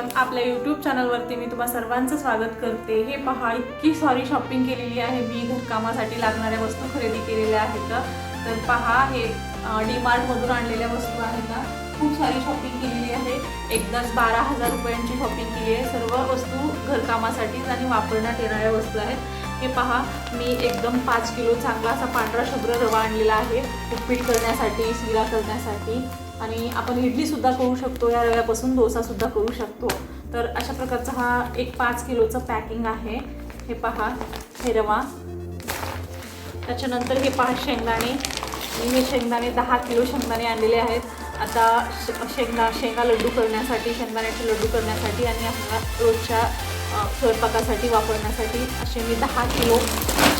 तर आपल्या यूट्यूब चॅनलवरती मी तुम्हा सर्वांचं स्वागत करते. हे पहा इतकी सॉरी शॉपिंग केलेली आहे. मी घरकामासाठी लागणाऱ्या वस्तू खरेदी केलेल्या आहेत तर पहा हे डी मार्टमधून आणलेल्या वस्तू आहेत ना? खूप सारी शॉपिंग केलेली आहे. एकदाच बारा हजार रुपयांची शॉपिंग केली आहे. सर्व वस्तू घरकामासाठीच आणि वापरण्यात येणाऱ्या वस्तू आहेत. हे पहा मी एकदम पाच किलो चांगला असा पांढरा शुभ्र रवा आणलेला आहे उपीट करण्यासाठी शिरा करण्यासाठी. आणि आपण इडलीसुद्धा करू शकतो या रव्यापासून डोसासुद्धा करू शकतो. तर अशा प्रकारचा हा एक पाच किलोचं पॅकिंग आहे. हे पहा हे रवा. त्याच्यानंतर हे पहा शेंगदाणे. मी हे शेंगदाणे दहा किलो शेंगदाणे आणलेले आहेत. आता श शेंगा शेंगा लड्डू करण्यासाठी शेंगदाण्याचे लड्डू करण्यासाठी आणि आपल्याला रोजच्या स्वयंपाकासाठी वापरण्यासाठी असे मी दहा किलो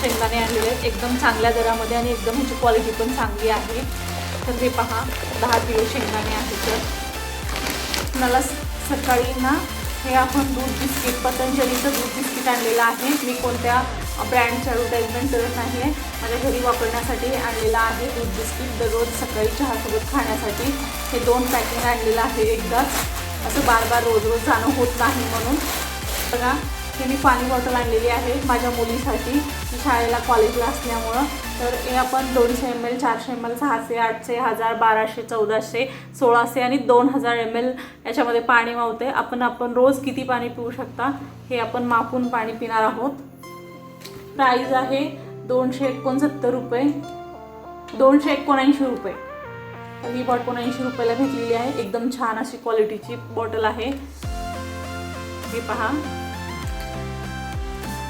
शेंगदाणे आणलेले आहेत. एकदम चांगल्या दरामध्ये आणि एकदम ह्याची क्वालिटी पण चांगली आहे. तर हे पहा दहा किलो शेंगदाणे आहेत तर मला स- सकाळी ना हे आपण दूध बिस्किट पतंजलीचं दूध बिस्किट आणलेलं आहे. मी कोणत्या ब्रँडच्या ॲडव्हर्टाईजमेंट करत नाही आहे माझ्या घरी वापरण्यासाठी आणलेलं आहे दूध बिस्किट दररोज सकाळी चहासोबत खाण्यासाठी. हे दोन पॅकिंग आणलेलं आहे एकदाच. असं बार बार रोज रोज जाणं होत नाही म्हणून. बघा हे मी पाणी बॉटल आणलेली आहे माझ्या मुलीसाठी शाळेला कॉलेजला असल्यामुळं. तर हे आपण दोनशे एम एल चारशे एम एल सहाशे आठशे हजार बाराशे चौदाशे सोळाशे आणि दोन हजार एम एल याच्यामध्ये पाणी मावते आपण आपण रोज किती पाणी पिऊ शकता हे आपण मापून पाणी पिणार आहोत. प्राईज आहे दोनशे एकोणसत्तर रुपये. दोनशे एकोणऐंशी रुपये. मी ही बॉटल रुपयाला घेतलेली आहे. एकदम छान अशी क्वालिटीची बॉटल आहे. हे पहा.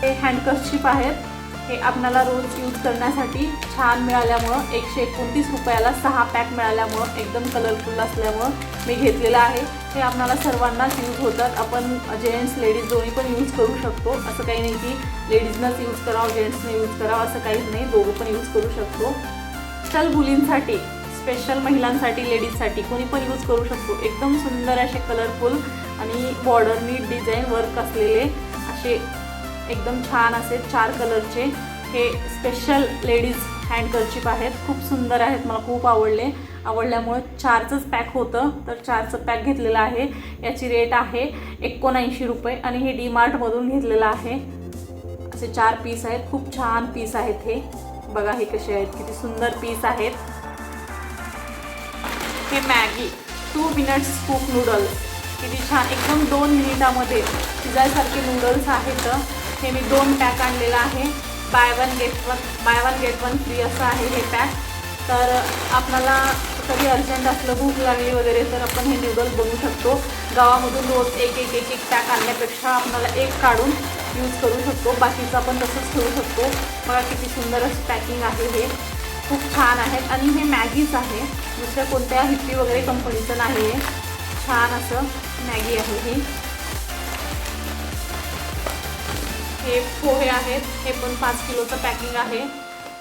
हे हँडकर्सशिप आहेत. हे आपणाला रोज यूज करण्यासाठी छान मिळाल्यामुळं एकशे एकोणतीस रुपयाला सहा पॅक मिळाल्यामुळं एकदम कलरफुल असल्यामुळं मी घेतलेलं आहे. हे आपणाला सर्वांनाच यूज होतात. आपण जेंट्स लेडीज दोन्ही पण यूज करू शकतो. असं काही नाही की लेडीजनंच यूज करावं जेंट्सने यूज करावं असं काहीच नाही. दोघं पण यूज करू शकतो. चल मुलींसाठी स्पेशल महिलांसाठी लेडीजसाठी कोणी पण यूज करू शकतो. एकदम सुंदर असे कलरफुल आणि बॉर्डरनी डिझाईन वर्क असलेले असे एकदम छान असे चार कलरचे हे स्पेशल लेडीज हँड कर्चिप आहेत. खूप सुंदर आहेत मला खूप आवडले. आवडल्यामुळे चारचंच पॅक होतं तर चारचं पॅक घेतलेलं आहे. याची रेट आहे एकोणऐंशी रुपये आणि हे डी मार्टमधून घेतलेलं आहे. असे चार पीस आहेत खूप छान पीस आहेत हे. बघा हे कसे आहेत किती सुंदर पीस आहेत. हे Maggi two minutes cook noodles किती छान एकदम दोन मिनिटामध्ये. शिजायसारखे नूडल्स आहेत. हे मी दोन पॅक आणलेलं आहे. Buy one get one buy one get one free असं आहे हे पॅक तर आपल्याला कधी अर्जंट असलं भूक लागली वगैरे तर आपण हे नूडल्स बनवू शकतो. गावामधून रोज एक एक एक एक पॅक आणण्यापेक्षा आपल्याला एक काढून यूज करू शकतो. बाकीचं आपण तसंच ठेवू शकतो. बघा किती सुंदर असं पॅकिंग आहे हे. खूप छान आहेत आणि हे मॅगीच आहे. दुसऱ्या कोणत्या हिप्पी वगैरे कंपनीचं नाही आहे छान असं मॅगी आहे ही. हे पोहे आहेत. हे पण पाच किलोचं पॅकिंग आहे.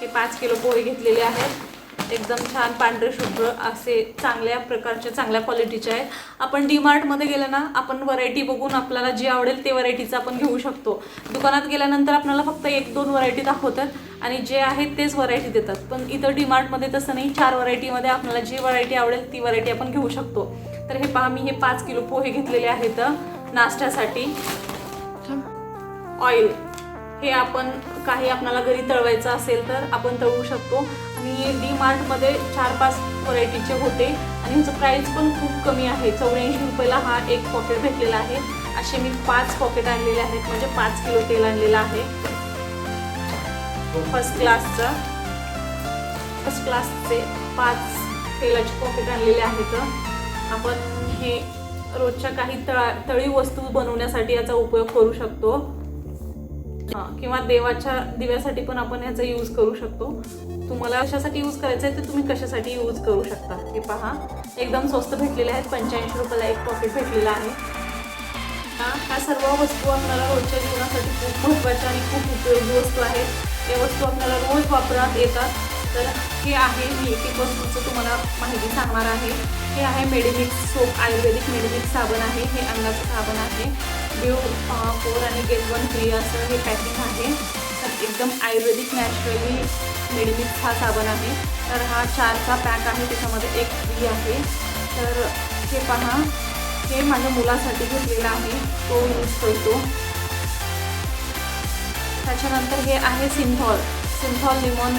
हे पाच किलो पोहे घेतलेले आहेत. एकदम छान पांढरे शुभ्र असे चांगल्या प्रकारचे चांगल्या क्वालिटीचे आहेत. आपण डी मार्टमध्ये गेलं ना आपण व्हरायटी बघून आपल्याला जी आवडेल ते व्हरायटीचं आपण घेऊ शकतो. दुकानात गेल्यानंतर आपल्याला फक्त एक दोन व्हरायटी दाखवतात आणि जे आहेत तेच व्हरायटी देतात. पण इथं डी मार्टमध्ये तसं नाही. चार व्हरायटीमध्ये आपल्याला जी व्हरायटी आवडेल ती व्हरायटी आपण घेऊ शकतो. तर हे पहा मी हे पाच किलो पोहे घेतलेले आहेत नाश्त्यासाठी. ऑइल. हे आपण काही आपणाला घरी तळवायचं असेल तर आपण तळवू शकतो. आणि डी मार्टमध्ये चार पाच व्हरायटीचे होते. आणि ह्याचं प्राईस पण खूप कमी आहे. चौऱ्याऐंशी रुपयाला हा एक पॉकेट भेटलेला आहे. असे मी पाच पॉकेट आणलेले आहेत. म्हणजे पाच किलो तेल आणलेलं आहे. फर्स्ट क्लासचं फर्स्ट क्लासचे पाच तेलाचे पॉकेट आणलेले आहेत. आपण हे रोजच्या काही तळा तळी वस्तू बनवण्यासाठी याचा उपयोग करू शकतो. हां किंवा देवाच्या दिव्यासाठी पण आपण ह्याचा यूज करू शकतो. तुम्हाला कशासाठी यूज करायचं आहे ते तुम्ही कशासाठी यूज करू शकता. हे पहा एकदम स्वस्त भेटलेले आहेत पंच्याऐंशी रुपयाला एक पॉकेट भेटलेलं आहे. ह्या सर्व वस्तू आपल्याला रोजच्या जीवनासाठी खूप महत्त्वाच्या आणि खूप उपयोगी वस्तू आहेत. या वस्तू आपल्याला रोज वापरात येतात. तर हे आहे मी एक एक वस्तूचं तुम्हाला माहिती सांगणार आहे. हे आहे मेडिमिक्स सोप आयुर्वेदिक मेडिमिक्स साबण आहे. हे अंगाचं साबण आहे. ब्यू फोर आणि गेट वन फ्री असं हे पॅकिंग आहे. तर एकदम आयुर्वेदिक नॅचरली मेडिमिक्स हा साबण आहे. तर हा चारचा पॅक आहे त्याच्यामध्ये एक फ्री आहे. तर हे पहा हे माझ्या मुलासाठी घेतलेलं आहे. तो यूज करतो. त्याच्यानंतर हे आहे Cinthol Cinthol lemon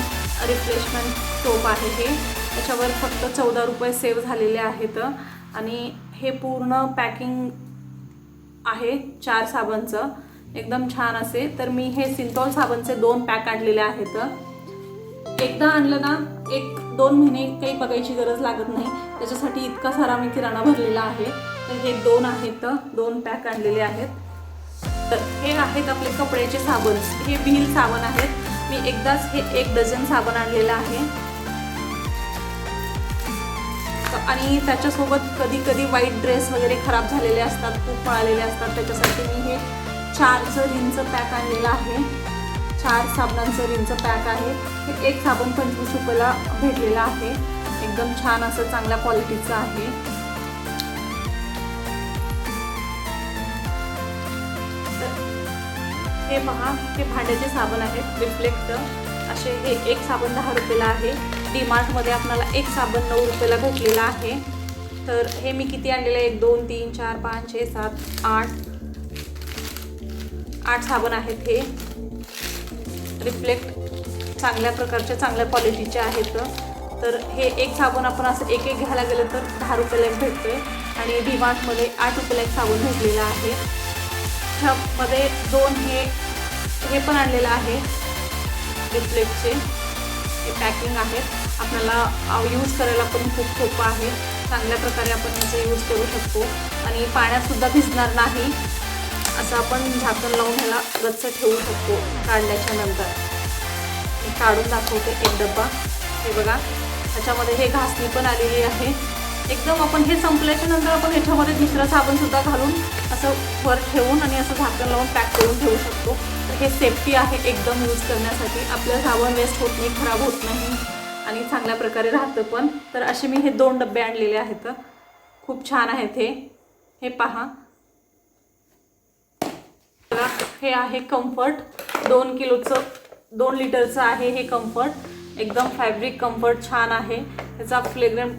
refreshment soap आहे हे. त्याच्यावर फक्त चौदा रुपये सेव्ह झालेले आहेत. आणि हे पूर्ण पॅकिंग आहे चार साबणचं. एकदम छान असे. तर मी हे सिंथॉल साबणचे दोन पॅक आणलेले आहेत. एकदा आणलं ना एक दोन महिने काही बघायची गरज लागत नाही. त्याच्यासाठी इतका सारा मी किराणा भरलेला आहे. तर हे दोन आहेत. दोन पॅक आणलेले आहेत. तर हे आहेत आपले कपड्याचे साबण. हे व्हील साबण आहेत. मी एकदाच हे एक डझन साबण आणलेलं आहे. आणि त्याच्यासोबत कधी कधी वाईट ड्रेस वगैरे खराब झालेले असतात खूप पळालेले असतात. त्याच्यासाठी मी हे चारचं रिंचं पॅक आणलेलं आहे. चार साबणांचं रिंचं पॅक आहे. हे एक साबण पंचवीस रुपयाला भेटलेलं आहे. एकदम छान असं चांगल्या क्वालिटीचं आहे. हे पहा हे भांड्याचे साबण आहेत रिफ्लेक्ट असे हे एक साबण दहा रुपयाला आहे. डीमार्टमध्ये आपल्याला एक साबण नऊ रुपयाला भेटलेला आहे. तर हे मी किती आणलेलं आहे? एक दोन तीन चार पाच छे सात आठ. आठ साबण आहेत हे. रिफ्लेक्ट चांगल्या प्रकारचे चांगल्या क्वालिटीचे आहेत. तर हे एक साबण आपण असं एक एक घ्यायला गेलं तर दहा रुपयाला एक भेटतोय. आणि डीमार्टमध्ये आठ रुपयाला एक साबण भेटलेला आहे. ह्यामध्ये दोन हे हे पण आणलेलं आहे. रिफ्लेक्टचे हे पॅकिंग आहेत. आपल्याला यूज करायला पण खूप सोपं आहे. चांगल्या प्रकारे आपण याचा यूज करू शकतो. आणि पाण्यातसुद्धा भिजणार नाही असं आपण झाकण लावून ह्याला गच्च ठेवू शकतो काढल्याच्या नंतर. मी काढून दाखवते एक डब्बा. हे बघा त्याच्यामध्ये हे घासणी पण आलेली आहे. एकदम आपण हे संपल्याच्या नंतर आपण ह्याच्यामध्ये दुसरं साबणसुद्धा घालून असं वर ठेवून आणि असं झाकण लावून पॅक करून ठेवू शकतो. तर हे सेफ्टी आहे एकदम यूज करण्यासाठी. आपलं साबण वेस्ट होत नाही खराब होत नाही. आणि चांगल्या प्रकारे राहतं पण. तर असे मी हे दोन डबे आणलेले आहेत. खूप छान आहेत हे. हे पहा. हे आहे कम्फर्ट. दोन किलोचं दोन लिटरचं आहे हे कम्फर्ट. एकदम फॅब्रिक कम्फर्ट छान आहे. त्याचा फ्लेग्रंट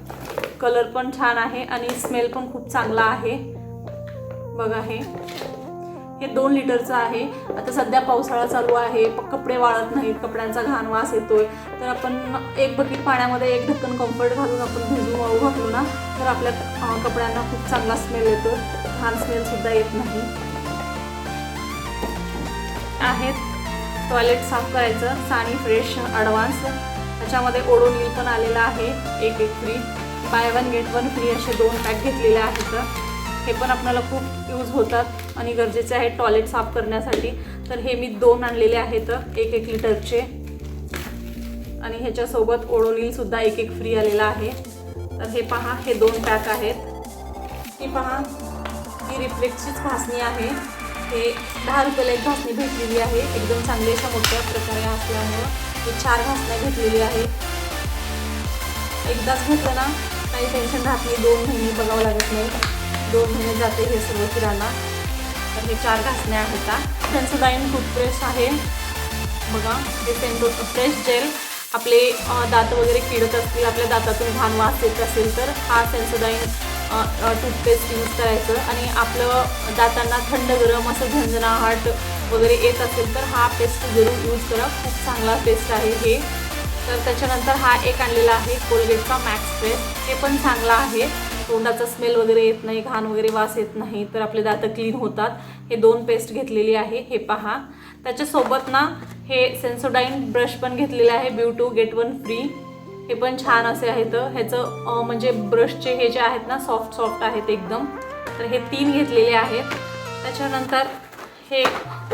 कलर पण छान आहे आणि स्मेल पण खूप चांगला आहे. बघा हे. हे दोन लिटरचं आहे. आता सध्या पावसाळा चालू आहे. कपडे वाळत नाहीत. कपड्यांचा घाण वास येतोय. तर आपण एक बकेट पाण्यामध्ये एक ढक्कन कम्फर्ट घालून आपण भिजू वाळू घालू ना तर आपल्या कपड्यांना खूप चांगला स्मेल येतो. घाण स्मेलसुद्धा येत नाही. आहेत. टॉयलेट साफ करायचं. सानी फ्रेश अडवान्स त्याच्यामध्ये ओडोनिल पण आलेलं आहे. एक एक free buy one get one free असे दोन पॅक घेतलेले आहेत. हे पण आपल्याला खूप यूज होतात आणि गरजेचे आहे टॉयलेट साफ करण्यासाठी. तर हे मी दोन आणलेले आहेत एक एक लिटरचे. आणि ह्याच्यासोबत ओडोनीलसुद्धा एक एक फ्री आलेला आहे. तर हे पहा हे दोन पॅक आहेत. ही पहा ही रिफ्लेक्टचीच घासणी आहे. हे दहा रुपयाला एक घासणी भेटलेली आहे. एकदम चांगली अशा मोठ्या प्रकारे असल्यामुळं हे चार घासण्या घेतलेली आहे. एकदाच घेतलं ना काही टेन्शन राहत नाही दोन महिने बघावं लागत नाही. दोन महिने जाते हे सर्व किराणा तर हे चार घासण्या आहेत त्यांचं सेन्सोडाईन टूथपेस्ट आहे. बघा हे सेंटो फ्रेश जेल आपले दात वगैरे किडत असतील आपल्या दातातून घाण वास येत असेल तर हा सेन्सोडाईन टूथपेस्ट यूज करायचं. आणि आपलं दातांना थंड गरम असं झंझनाहाट वगैरे येत असेल तर हा पेस्ट जरूर यूज करा. खूप चांगला पेस्ट आहे हे. तर त्याच्यानंतर हा एक आणलेला आहे कोलगेटचा मॅक्स पेस्ट हे पण चांगला आहे. तोंडाचा स्मेल वगैरे येत नाही घाण वगैरे वास येत नाही तर आपले दात क्लीन होतात. हे दोन पेस्ट घेतलेली आहे हे पहा. त्याच्यासोबत ना हे सेन्सोडाईन ब्रश पण घेतलेले आहे buy two get one free हे पण छान असे आहेत. ह्याचं म्हणजे ब्रशचे हे जे आहेत ना सॉफ्ट सॉफ्ट आहेत एकदम. तर हे तीन घेतलेले आहेत. त्याच्यानंतर हे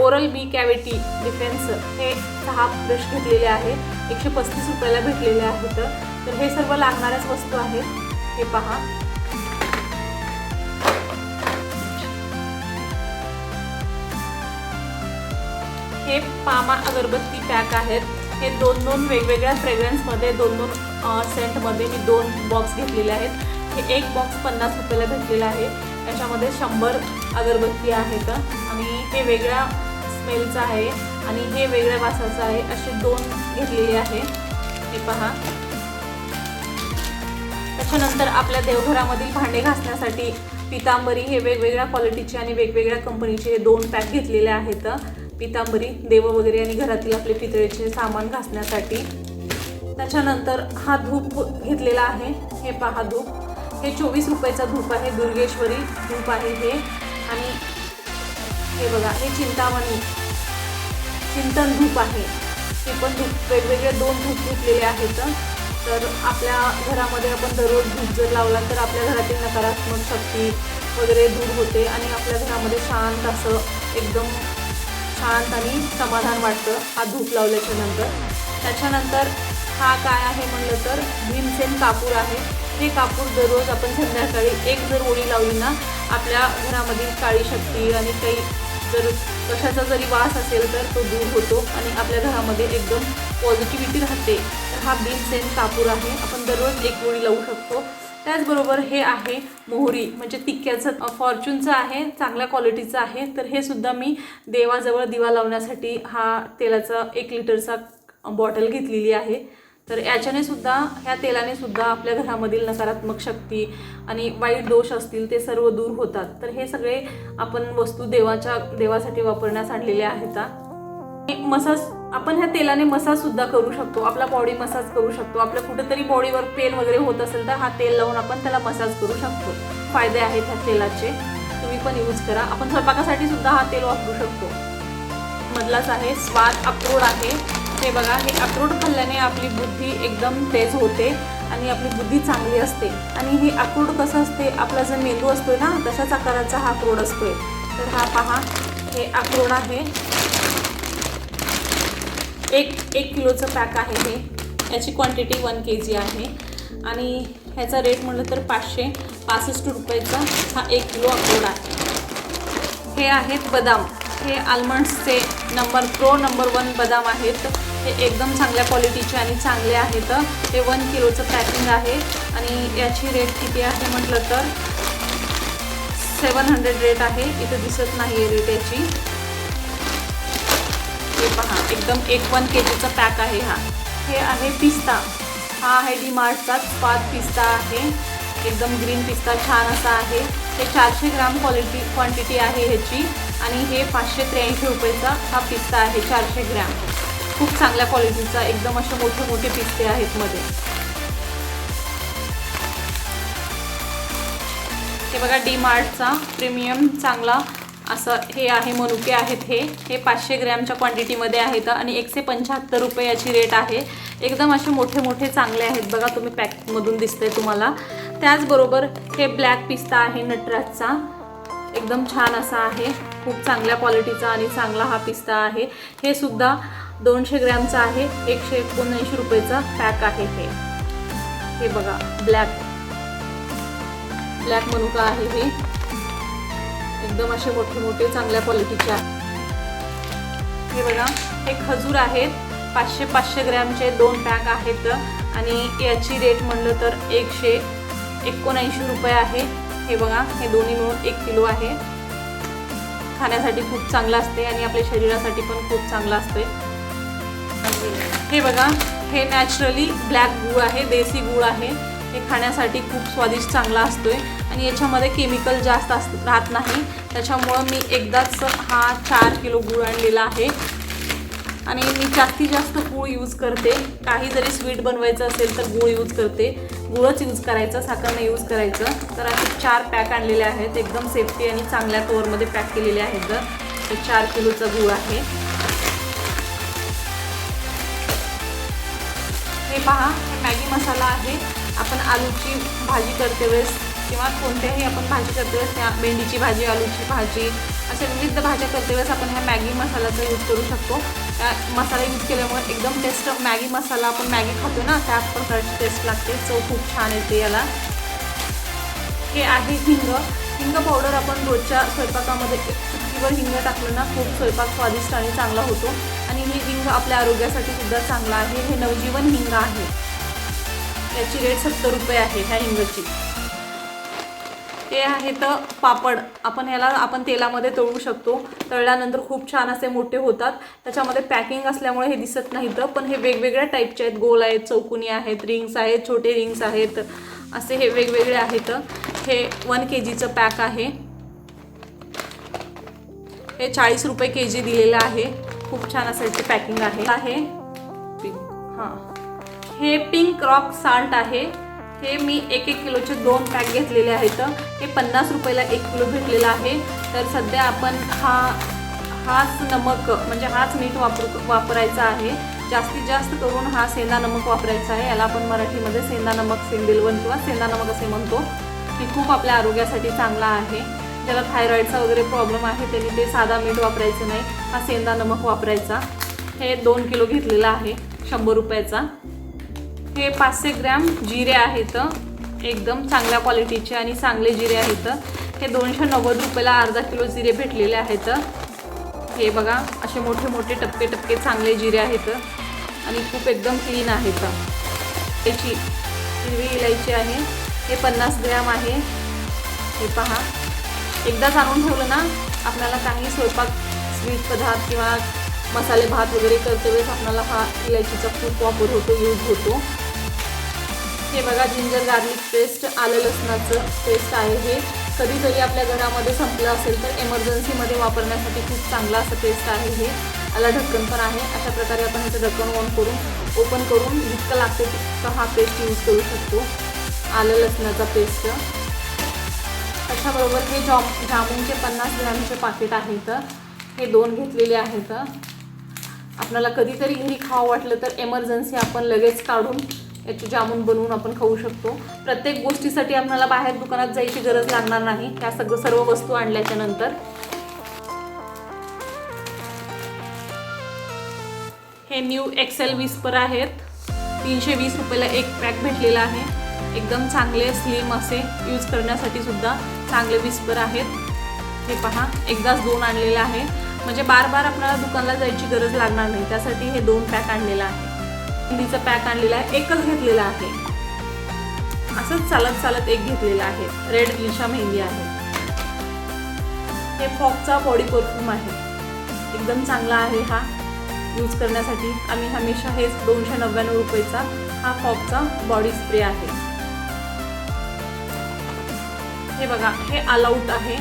ओरल बी कॅव्हिटी डिफेन्स हे सहा ब्रश घेतलेले आहे. एकशे पस्तीस रुपयाला भेटलेले आहेत. तर हे सर्व लागणाऱ्याच वस्तू आहेत. हे पहा. हे पामा अगरबत्ती पॅक आहेत. हे दोन दोन वेगवेगळ्या फ्रेग्रन्समध्ये दोन दोन सेंटमध्ये मी दोन बॉक्स घेतलेले आहेत. हे एक बॉक्स पन्नास रुपयाला भेटलेला आहे. त्याच्यामध्ये शंभर अगरबत्ती आहेत. आणि हे वेगळ्या स्मेलचं आहे. आणि हे वेगळ्या वासाचं आहे. असे दोन घेतलेले आहे. हे पहा. त्याच्यानंतर आपल्या देवघरामधील भांडे घासण्यासाठी पितांबरी हे वेगवेगळ्या क्वालिटीचे आणि वेगवेगळ्या कंपनीचे हे दोन पॅक घेतलेले आहेत. पितांबरी देव वगैरे आणि घरातील आपले पितळेचे सामान घासण्यासाठी. त्याच्यानंतर हा धूप घेतलेला आहे. हे पहा धूप. हे चोवीस रुपयाचा धूप आहे. दुर्गेश्वरी धूप आहे हे. आणि हे बघा हे चिंतामणी चिंतन धूप आहे. हे पण धूप वेगवेगळे दोन धूप घेतलेले आहेत. तर आपल्या घरामध्ये आपण दररोज धूप जर लावला तर आपल्या घरातील नकारात्मक शक्ती वगैरे दूर होते आणि आपल्या घरामध्ये शांत असं एकदम शांत आणि समाधान वाटतं हा धूप लावल्याच्या नंतर. त्याच्यानंतर हा काय आहे? म्हणलं तर भीमसेन कापूर आहे. हे कापूर दररोज आपण संध्याकाळी एक जर ओळी लावली ना आपल्या घरामधील काळी शक्ती आणि काही जर कशाचा जरी वास असेल तर तो दूर होतो आणि आपल्या घरामध्ये एकदम पॉझिटिव्हिटी राहते. तर हा भीमसेन कापूर आहे. आपण दररोज एक ओळी लावू शकतो. त्याचबरोबर हे आहे मोहरी म्हणजे तिक्क्याचं फॉर्च्यूनचं आहे चांगल्या क्वालिटीचं आहे. तर हे सुद्धा मी देवाजवळ दिवा लावण्यासाठी हा तेलाचा एक लिटरचा बॉटल घेतलेली आहे. तर याच्याने सुद्धा ह्या तेलाने सुद्धा आपल्या घरामधील नकारात्मक शक्ती आणि वाईट दोष असतील ते सर्व दूर होतात. तर हे सगळे आपण वस्तू देवाच्या देवासाठी वापरण्यास आणलेले आहेत. मसाज आपण ह्या तेलाने मसाज सुद्धा करू शकतो. आपला बॉडी मसाज करू शकतो. आपल्या कुठेतरी बॉडीवर पेन वगैरे होत असेल तर हा तेल लावून आपण त्याला मसाज करू शकतो. फायदे आहेत ह्या तेलाचे. तुम्ही पण यूज करा. आपण स्वयंपाकासाठी सुद्धा हा तेल वापरू शकतो. मधलाच आहे. स्वाद अक्रोड आहे. ते बघा हे अक्रोड खाल्ल्याने आपली बुद्धी एकदम तेज होते आणि आपली बुद्धी चांगली असते. आणि हे अक्रोड कसं असते? आपला जो मेंदू असतो ना तशाच आकाराचा हा अक्रोड असतोय. तर हा पहा हे अक्रोड आहे. एक एक किलोचं पॅक आहे हे. याची क्वांटिटी वन के जी आहे. आणि ह्याचा रेट म्हटलं तर पाचशे पासष्ट रुपयाचा हा एक किलो अक्रोड आहे. हे आहेत बदाम. हे आल्मंड्सचे नंबर प्रो नंबर वन बदाम आहेत. हे एकदम चांगल्या क्वालिटीचे आणि चांगले आहेत. हे वन किलोचं पॅकिंग आहे. आणि याची रेट किती आहे म्हटलं तर सेवन हंड्रेड रेट आहे. इथं दिसत नाही आहे रेट याची. पहा एकदम एक वन के जीचा पॅक आहे हा. हे आहे पिस्ता. हा आहे डी मार्टचा पाच पिस्ता आहे. एकदम ग्रीन पिस्ता छान असा आहे. हे चारशे ग्राम क्वालिटी क्वांटिटी आहे ह्याची. आणि हे पाचशे त्र्याऐंशी रुपयेचा हा पिस्ता आहे चारशे ग्रॅम. खूप चांगल्या क्वालिटीचा एकदम असे मोठे मोठे पिस्ते आहेत मध्ये. हे बघा डी मार्टचा प्रीमियम चांगला असं हे आहे मनुके आहेत हे. हे पाचशे ग्रॅमच्या क्वांटिटीमध्ये आहेत आणि एकशे पंच्याहत्तर रुपये याची रेट आहे. एकदम असे मोठे मोठे चांगले आहेत. बघा तुम्ही पॅकमधून दिसतंय तुम्हाला. त्याचबरोबर हे ब्लॅक पिस्ता आहे नटराजचा. एकदम छान असा आहे. खूप चांगल्या क्वालिटीचा आणि चांगला हा पिस्ता आहे. हे सुद्धा दोनशे ग्रॅमचा आहे. एकशे एकोणऐंशी रुपयेचा पॅक आहे हे. हे बघा ब्लॅक ब्लॅक मनुका आहे हे. एकदम असे मोठे मोठे चांगल्या क्वालिटीचे आहे हे बघा हे खजूर आहेत. पाचशे पाचशे ग्रॅमचे दोन पॅक आहेत. आणि याची रेट म्हणलं तर एकशे एकोणऐंशी रुपये आहे. हे बघा हे दोन्ही मिळून एक किलो आहे. खाण्यासाठी खूप चांगलं असते आणि आपल्या शरीरासाठी पण खूप चांगलं असते. हे बघा हे नॅचरली ब्लॅक गूळ आहे देसी गूळ आहे. हे खाण्यासाठी खूप स्वादिष्ट चांगला असतोय. आणि याच्यामध्ये केमिकल जास्त अस राहत नाही. त्याच्यामुळं मी एकदाच हा चार किलो गूळ आणलेला आहे. आणि मी जास्तीत जास्त गूळ यूज करते. काही जरी स्वीट बनवायचं असेल तर गूळ यूज करते. गुळच यूज करायचं साखर नाही यूज करायचं. तर असे चार पॅक आणलेले आहेत. एकदम सेफ्टी आणि चांगल्या कवरमध्ये पॅक केलेले आहेत तर चार किलोचा गूळ आहे. हे पहा मॅगी मसाला आहे. आपण आलूची भाजी करते वेळेस किंवा कोणत्याही आपण भाजी करते वेळेस त्या भेंडीची भाजी आलूची भाजी अशा विविध भाज्या करते वेळेस आपण ह्या मॅगी मसाल्याचा यूज करू शकतो. त्या मसाला यूज केल्यामुळे एकदम टेस्ट मॅगी मसाला आपण मॅगी खातो ना त्या प्रकारची टेस्ट लागते. चव खूप छान येते याला. हे आहे हिंग. हिंग पावडर आपण रोजच्या स्वयंपाकामध्ये एक चुटकीवर हिंग टाकलं ना खूप स्वयंपाक स्वादिष्ट आणि चांगला होतो. आणि हे हिंग आपल्या आरोग्यासाठी सुद्धा चांगलं आहे. हे नवजीवन हिंग आहे. याची रेट सत्तर रुपये आहे ह्या हिंगची. हे आहे तर पापड. आपण ह्याला आपण तेलामध्ये तळू शकतो. तळल्यानंतर खूप छान असे मोठे होतात. त्याच्यामध्ये पॅकिंग असल्यामुळे हे दिसत नाहीत पण हे वेगवेगळ्या टाईपचे आहेत. गोल आहेत चौकुनी आहेत रिंग्स आहेत छोटे रिंग्स आहेत. असे हे वेगवेगळे आहेत हे वन के जीचं पॅक आहे. हे चाळीस रुपये के जी दिलेलं आहे. खूप छान असं याची पॅकिंग आहे. आहे हां. हे पिंक रॉक साल्ट आहे. हे मी एक एक किलोचे दोन पॅक घेतलेले आहेत. हे पन्नास रुपयाला एक किलो भेटलेलं आहे. तर सध्या आपण हा हाच नमक म्हणजे हाच मीठ वापरू वापरायचा आहे. जास्तीत जास्त करून हा सेंदा नमक वापरायचा आहे. याला आपण मराठीमध्ये सेंदा नमक सेंदिलवन किंवा सेंदा नमक असे म्हणतो हे खूप आपल्या आरोग्यासाठी चांगला आहे. ज्याला थायरॉईडचा वगैरे प्रॉब्लेम आहे त्यांनी ते साधा मीठ वापरायचं नाही. हा सेंदा नमक वापरायचा. हे दोन किलो घेतलेला आहे शंभर रुपयाचा. हे पाचशे ग्रॅम जिरे आहेत. एकदम चांगल्या क्वालिटीचे आणि चांगले जिरे आहेत. हे दोनशे नव्वद रुपयाला अर्धा किलो जिरे भेटलेले आहेत. हे बघा असे मोठे मोठे टप्पे टप्पे चांगले जिरे आहेत. आणि खूप एकदम क्लीन आहेत. याची हिरवी इलायची आहे. हे पन्नास ग्रॅम आहे. हे पहा. एकदा जाणून ठेवलं ना आपल्याला काही स्वयंपाक स्वीट पदार्थ किंवा मसाले भात वगैरे करते वेळेस आपल्याला हा इलायचीचा खूप वापर होतो यूज होतो. हे बघा जिंजर गार्लिक पेस्ट आलं लसणाचं पेस्ट आहे हे. कधीतरी आपल्या घरामध्ये संपलं असेल तर एमर्जन्सीमध्ये वापरण्यासाठी खूप चांगलं असं पेस्ट आहे हे. आला ढक्कन पण आहे. अशा प्रकारे आपण ह्याचं ढक्कन ऑन करून ओपन करून जितकं लागते तितकं हा पेस्ट यूज करू शकतो. आलं लसणाचा पेस्ट अशाबरोबर हे जॉम जामुनचे पन्नास ग्रॅमचे पाकिट आहेत हे दोन घेतलेले आहेत. आपल्याला कधीतरी घरी खावं वाटलं तर एमर्जन्सी आपण लगेच काढून याचे जामून बनवून आपण खाऊ शकतो. प्रत्येक गोष्टीसाठी आपल्याला बाहेर दुकानात जायची गरज लागणार नाही. त्या सगळं सर्व वस्तू आणल्याच्या नंतर. हे न्यू एक्सेल विस्पर आहेत. तीनशे वीस रुपयाला एक पॅक भेटलेला आहे. एकदम चांगले स्लिम असे यूज करण्यासाठी सुद्धा चांगले विस्पर आहेत. हे पहा एकदाच दोन आणलेलं आहे. म्हणजे बार बार आपल्याला दुकानला जायची गरज लागणार नाही. त्यासाठी हे दोन पॅक आणलेलं आहे. मेहंदीचा पॅक आणलेला आहे एकच घेतलेला आहे. असंच चालत चालत एक घेतलेला आहे. रेड लिशा मेहंदी आहे. हे फॉकचा बॉडी परफ्यूम आहे. एकदम चांगला आहे हा. यूज करण्यासाठी आम्ही हमेशा हेच दोनशे नव्याण्णव रुपयेचा हा फॉकचा बॉडी स्प्रे आहे. हे बघा हे अलाउट आहे.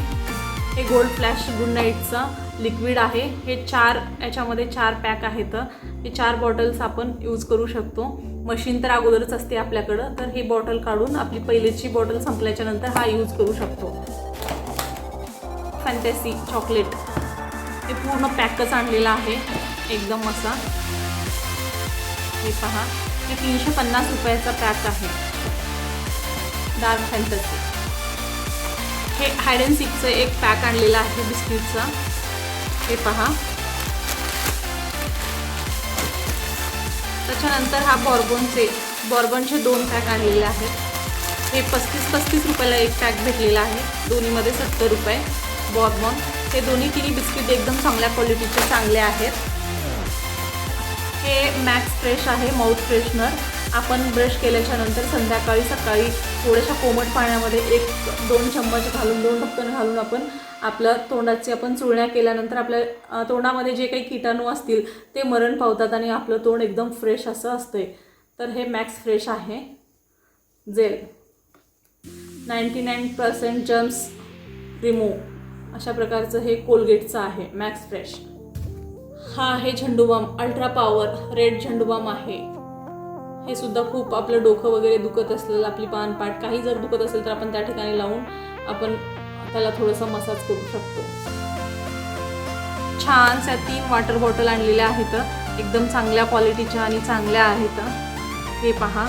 हे गोल्ड फ्लॅश गुड नाईटचं लिक्विड आहे. हे चार याच्यामध्ये चार पॅक आहेत. हे चार बॉटल्स आपण यूज करू शकतो. मशीन तर अगोदरच असते आपल्याकडं. तर ही बॉटल काढून आपली पहिलीची बॉटल संपल्याच्या नंतर हा यूज करू शकतो. फॅन्टॅसी चॉकलेट हे पूर्ण पॅकच आणलेला आहे. एकदम असा. हे पहा. हे तीनशे पन्नास रुपयाचा पॅक आहे. डार्क फॅन्टसी हे हायड अँड सिकचं एक पॅक आणलेलं आहे बिस्किटचा. हे पहा. त्याच्यानंतर हा बॉर्बनचे बॉर्बनचे दोन पॅक आलेले आहेत. हे पस्तीस पस्तीस रुपयाला एक पॅक भेटलेला आहे. दोन्हीमध्ये सत्तर रुपये. बॉर्बन हे दोन्ही तिन्ही बिस्किट एकदम चांगल्या क्वालिटीचे चांगले आहेत. हे मॅक्स फ्रेश आहे माउथ फ्रेशनर आपण ब्रश केल्याच्यानंतर संध्याकाळी सकाळी थोड्याशा कोमट पाण्यामध्ये एक दोन चम्मच घालून दोन ढक्कन घालून आपण आपलं तोंडाची आपण चुळण्या केल्यानंतर आपल्या तोंडामध्ये जे काही किटाणू असतील ते मरण पावतात आणि आपलं तोंड एकदम फ्रेश असं असतंय. तर हे मॅक्स फ्रेश आहे. Gel. Ninety nine percent germs remove अशा प्रकारचं हे कोलगेटचं आहे. मॅक्स फ्रेश हा आहे Zandu Balm. Ultra power red Zandu Balm आहे. हे सुद्धा खूप आपलं डोकं वगैरे दुखत असलेलं आपली पानपाट काही जर दुखत असेल तर आपण त्या ठिकाणी लावून आपण त्याला थोडंसं मसाज करू शकतो. छानशा तीन वॉटर बॉटल आणलेल्या आहेत. एकदम चांगल्या क्वालिटीच्या आणि चांगल्या आहेत. हे पहा.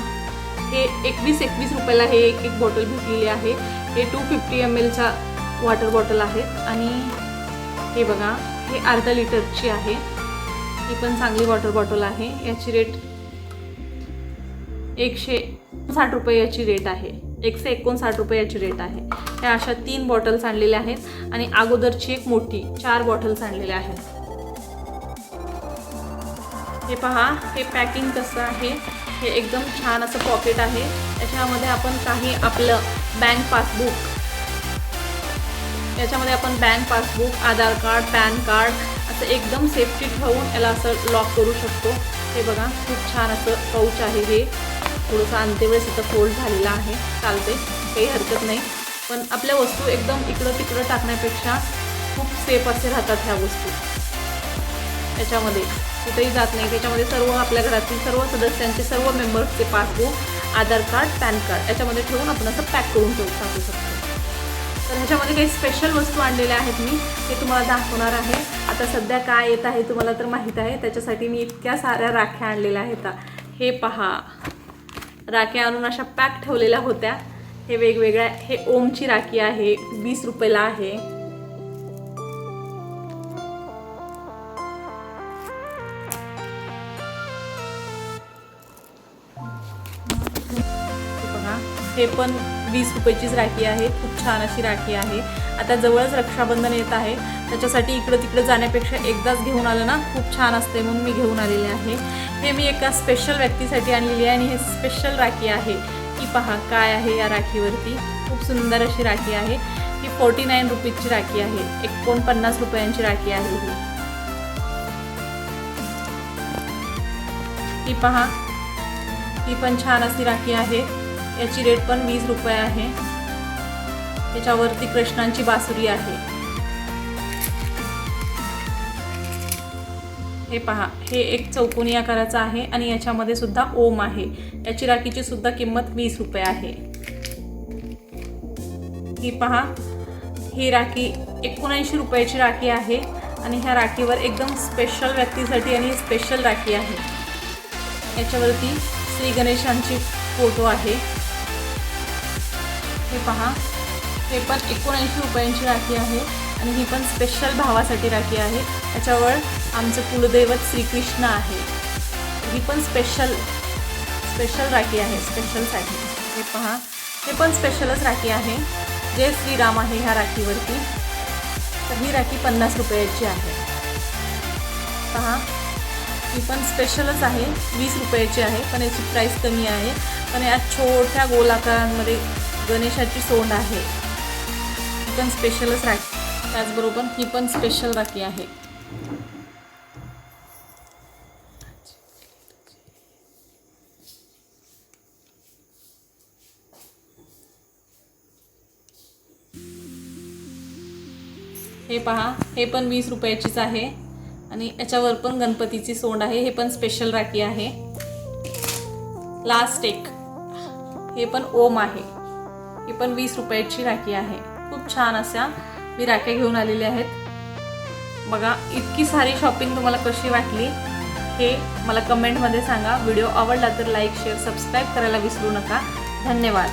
हे एकवीस एकवीस रुपयाला हे एक एक बॉटल भेटलेली आहे. हे टू फिफ्टी एम एलचा वॉटर बॉटल आहेत आणि हे बघा हे अर्धा लिटरची आहे. ही पण चांगली वॉटर बॉटल आहे. याची रेट एकशे साठ रुपये याची रेट आहे. एकशे एकोणसाठ रुपये याची रेट आहे. या अशा तीन बॉटल्स आणलेल्या आहेत आणि अगोदरची एक मोठी चार बॉटल्स आणलेल्या आहेत. हे पहा हे पॅकिंग कसं आहे? हे एकदम छान असं पॉकेट आहे. याच्यामध्ये आपण काही आपलं बँक पासबुक याच्यामध्ये आपण bank passbook Aadhaar card PAN card असं एकदम सेफ्टी ठेवून याला असं लॉक करू शकतो. हे बघा खूप छान असं पाऊच आहे हे. थोडंसं अंत्यवेळेस इथं फोल्ड झालेला आहे चालते काही हरकत नाही. पण आपल्या वस्तू एकदम इकडं तिकडं टाकण्यापेक्षा खूप सेफ असे राहतात ह्या वस्तू. त्याच्यामध्ये कुठेही जात नाही. त्याच्यामध्ये सर्व आपल्या घरातील सर्व सदस्यांचे सर्व मेंबर्सचे passbook Aadhaar card PAN card याच्यामध्ये ठेवून आपण असं पॅक करून ठेवू टाकू शकतो. तर ह्याच्यामध्ये काही स्पेशल वस्तू आणलेल्या आहेत मी ते तुम्हाला दाखवणार आहे. आता सध्या काय येत आहे तुम्हाला तर माहीत आहे. त्याच्यासाठी मी इतक्या साऱ्या राख्या आणलेल्या आहेत. हे पहा. राख्या आणून अशा पॅक ठेवलेल्या होत्या. हे वेगवेगळ्या हे ओमची राखी आहे वीस रुपयाला आहे. हे हे पण वीस रुपयाचीच राखी आहे. खूप छान अशी राखी आहे. आता जवळच रक्षाबंधन येत आहे. त्याच्यासाठी इकडं तिकडं जाण्यापेक्षा एकदाच घेऊन आलं ना खूप छान असते म्हणून मी घेऊन आलेले आहे. हे मी एका स्पेशल व्यक्तीसाठी आणलेली आहे आणि हे स्पेशल राखी आहे. की पहा काय आहे या राखीवरती? खूप सुंदर अशी राखी आहे. ही फोर्टी नाईन रुपीजची राखी आहे. एकोणपन्नास रुपयांची राखी आहे ही. ही पहा ही पण छान अशी राखी आहे. याची रेट पण वीस रुपये आहे. त्याच्यावरती कृष्णांची बासुरी आहे. हे पहा हे एक चौकोनी आकाराचं आहे आणि याच्यामध्ये सुद्धा ओम आहे. याची राखीची सुद्धा किंमत वीस रुपये आहे. ही पहा ही राखी एकोणऐंशी रुपयाची राखी आहे आणि ह्या राखीवर एकदम स्पेशल व्यक्तीसाठी आणि स्पेशल राखी आहे. याच्यावरती श्री गणेशांची फोटो आहे. हे पहा. हे पण एकोणऐंशी रुपयांची राखी आहे आणि ही पण स्पेशल भावासाठी राखी आहे. त्याच्यावर आमचं कुलदैवत श्रीकृष्ण आहे. ही पण स्पेशल स्पेशल राखी आहे स्पेशलसाठी हे पहा. हे पण स्पेशलच राखी आहे. जय श्रीराम आहे ह्या राखीवरती. तर ही राखी पन्नास रुपयाची आहे. पहा. ही पण स्पेशलच आहे. वीस रुपयाची आहे पण याची प्राईस कमी आहे. पण या छोट्या गोलाकारांमध्ये गणेशाची सोंड आहे. ही पण स्पेशलच राखी. त्याचबरोबर ही पण स्पेशल राखी आहे. हे पहा हे पण वीस रुपयाचीच आहे. आणि याच्यावर पण गणपतीची सोंड आहे. हे पण स्पेशल राखी आहे. लास्ट एक. हे पण ओम आहे. ही पण वीस रुपयाची राखी आहे. खूप छान अशा मी राख्या घेऊन आलेल्या आहेत. बघा इतकी सारी शॉपिंग तुम्हाला कशी वाटली हे मला कमेंटमध्ये सांगा. व्हिडिओ आवडला तर लाईक शेअर सबस्क्राईब करायला विसरू नका. धन्यवाद.